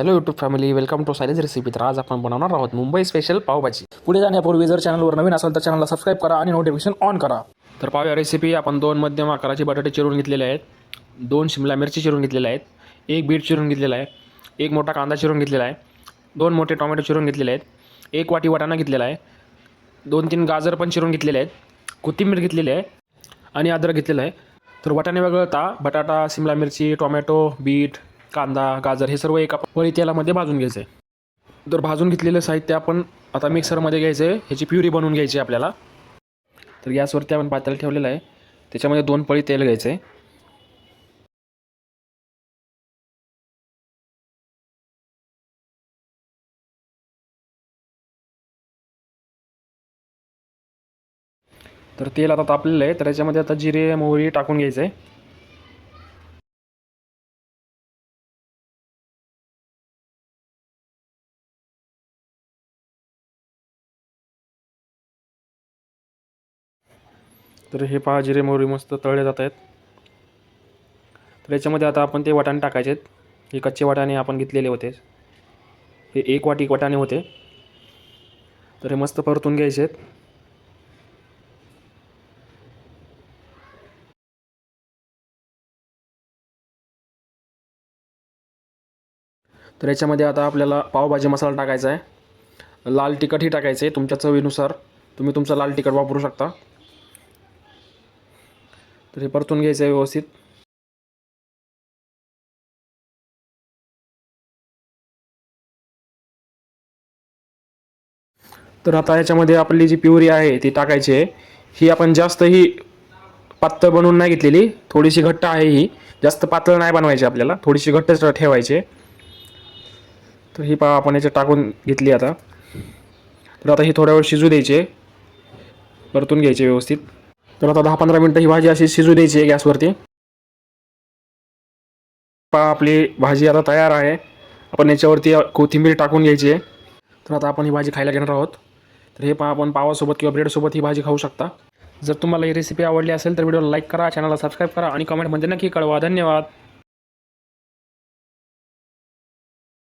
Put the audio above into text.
Hello YouTube family welcome to silage recipe तर आज आपण बनवणार आहोत मुंबई स्पेशल पावभाजी. पुढे जाण्यापूर्वी जर चॅनलवर नवीन असाल तर चॅनलला सबस्क्राईब करा आणि नोटिफिकेशन ऑन करा. तर पाव या रेसिपी आपण दोन मध्यम आकाराचे बटाटे चिरून घेतलेले आहेत. दोन शिमला मिरची चिरून घेतलेल्या आहेत. एक बीट चिरून घेतलेला आहे. एक मोठा कांदा चिरून घेतलेला आहे. दोन मोठे टोमॅटो चिरून घेतलेले आहेत. एक वाटी वाटाणा घेतलेला आहे. दोन तीन गाजर पण चिरून घेतलेले आहेत. कोथिंबीर घेतलेली आहे आणि अद्रक घेतलेलं आहे. तर वाटाणे वगळता बटाटा शिमला मिरची टोमॅटो बीट कांदा गाजर हे सर्व एका पळी तेलामध्ये भाजून घ्यायचं आहे तर भाजून घेतलेलं साहित्य आपण आता मिक्सरमध्ये घ्यायचं आहे ह्याची प्युरी बनवून घ्यायची आपल्याला. तर गॅसवरती आपण पातेलं ठेवलेलं आहे. त्याच्यामध्ये दोन पळी तेल घ्यायचं आहे तर तेल आता तापलेलं आहे. तर याच्यामध्ये आता जिरे मोहरी टाकून घ्यायचं आहे तर हे पहा जिरे मोहरी मस्त तळले जात आहेत. तर याच्यामध्ये आता आपण ते वाटाणे टाकायचे आहेत. हे कच्चे वाटाणे आपण घेतलेले होते. हे एक वाटी वाटाणे होते. तर हे मस्त परतून घ्यायचे आहेत. तर याच्यामध्ये आता आपल्याला पावभाजी मसाला टाकायचा आहे. लाल तिखटही टाकायचं आहे तुमच्या चवीनुसार. तुम्ही तुमचं लाल तिखट वापरू शकता. तर हे परतून घ्यायचं आहे व्यवस्थित. तर आता याच्यामध्ये आपली जी प्युरी आहे ती टाकायची आहे. ही आपण जास्त ही पातळ बनवून नाही घेतलेली थोडीशी घट्ट आहे ही. जास्त पातळ नाही बनवायची आपल्याला थोडीशी घट्टच ठेवायची तर ही पा आपण याच्यात टाकून घेतली आता. तर आता ही थोड्या वेळ शिजू द्यायची आहे. परतून घ्यायचे व्यवस्थित. तर आता दहा पंधरा मिनटं ही भाजी अशी शिजू द्यायची आहे गॅसवरती. पहा आपली भाजी आता तयार आहे. आपण याच्यावरती कोथिंबीर टाकून घ्यायची आहे. तर आता आपण ही भाजी खायला घेणार आहोत. तर हे पहा आपण पावासोबत किंवा ब्रेडसोबत ही भाजी खाऊ शकता. जर तुम्हाला ही रेसिपी आवडली असेल तर व्हिडिओला लाईक करा चॅनलला सबस्क्राईब करा आणि कमेंटमध्ये नक्की कळवा. धन्यवाद.